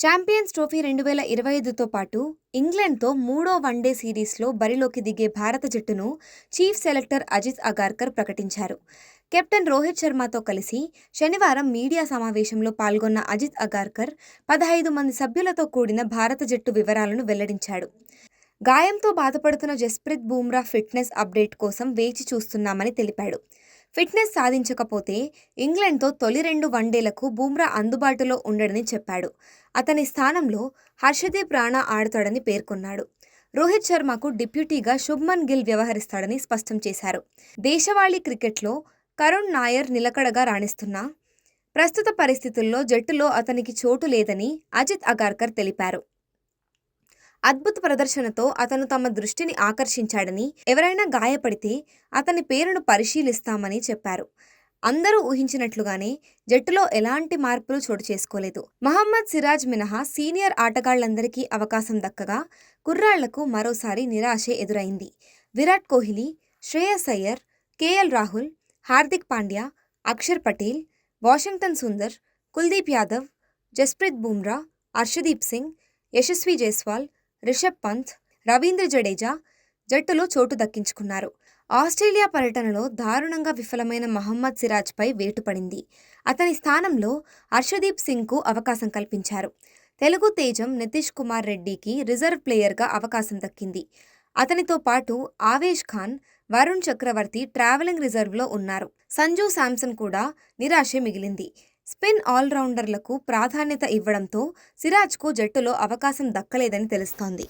Champions trophy రెండు వేల ఇరవై ఐదుతో పాటు ఇంగ్లాండ్తో మూడో వన్డే సిరీస్లో బరిలోకి దిగే భారత జట్టును చీఫ్ సెలెక్టర్ అజిత్ అగార్కర్ ప్రకటించారు. కెప్టెన్ రోహిత్ శర్మతో కలిసి శనివారం మీడియా సమావేశంలో పాల్గొన్న అజిత్ అగార్కర్ పదహైదు మంది సభ్యులతో కూడిన భారత జట్టు వివరాలను వెల్లడించాడు. గాయంతో బాధపడుతున్న జస్ప్రీత్ బూమ్రా ఫిట్నెస్ అప్డేట్ కోసం వేచి చూస్తున్నామని తెలిపాడు. ఫిట్నెస్ సాధించకపోతే ఇంగ్లాండ్తో తొలి రెండు వన్డేలకు బూమ్రా అందుబాటులో ఉండడని చెప్పాడు. అతని స్థానంలో హర్షదీప్ రాణా ఆడతాడని పేర్కొన్నాడు. రోహిత్ శర్మకు డిప్యూటీగా శుభ్మన్ గిల్ వ్యవహరిస్తాడని స్పష్టం చేశారు. దేశవాళీ క్రికెట్లో కరుణ్ నాయర్ నిలకడగా రాణిస్తున్నా ప్రస్తుత పరిస్థితుల్లో జట్టులో అతనికి చోటు లేదని అజిత్ అగార్కర్ తెలిపారు. అద్భుత ప్రదర్శనతో అతను తమ దృష్టిని ఆకర్షించాడని ఎవరైనా గాయపడితే అతని పేరును పరిశీలిస్తామని చెప్పారు. అందరూ ఊహించినట్లుగానే జట్టులో ఎలాంటి మార్పులు చోటు చేసుకోలేదు. మహమ్మద్ సిరాజ్ మినహా సీనియర్ ఆటగాళ్ళందరికీ అవకాశం దక్కగా కుర్రాళ్ళకు మరోసారి నిరాశే ఎదురైంది. విరాట్ కోహ్లీ శ్రేయస్ అయ్యర్ కేఎల్ రాహుల్ హార్దిక్ పాండ్యా అక్షర్ పటేల్ వాషింగ్టన్ సుందర్ కుల్దీప్ యాదవ్ జస్ప్రీత్ బూమ్రా అర్షదీప్ సింగ్ యశస్వి జైస్వాల్ రిషబ్ పంత్ రవీంద్ర జడేజా జట్టులో చోటు దక్కించుకున్నారు. ఆస్ట్రేలియా పర్యటనలో దారుణంగా విఫలమైన మహమ్మద్ సిరాజ్పై వేటు పడింది. అతని స్థానంలో హర్షదీప్ సింగ్కు అవకాశం కల్పించారు. తెలుగు తేజం నితీష్ కుమార్ రెడ్డికి రిజర్వ్ ప్లేయర్గా అవకాశం దక్కింది. అతనితో పాటు ఆవేష్ ఖాన్ వరుణ్ చక్రవర్తి ట్రావెలింగ్ రిజర్వ్లో ఉన్నారు. సంజు శాంసన్ కూడా నిరాశే మిగిలింది. స్పిన్ ఆల్రౌండర్లకు ప్రాధాన్యత ఇవ్వడంతో సిరాజ్కు జట్టులో అవకాశం దక్కలేదని తెలుస్తోంది.